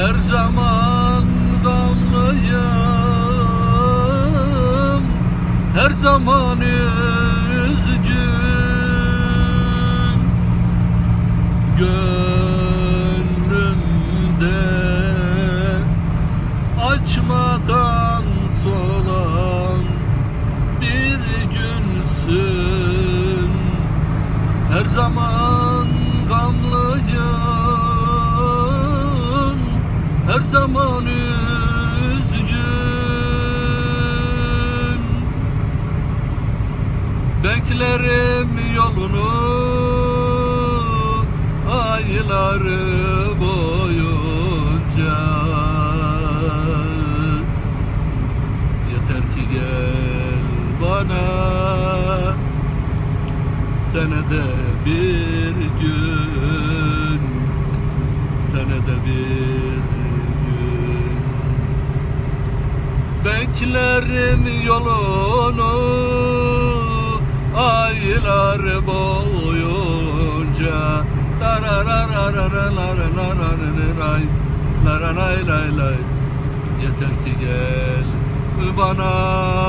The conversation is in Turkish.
Her zaman gamlıyım Her zaman üzgün. Gönlümde Açmadan solan Bir günsün Her zaman Her zaman üzgün Beklerim yolunu ayları boyunca. Yeter ki gel bana senede bir gün Beklerim yolunu aylar boyunca. Yeter ki gel bana.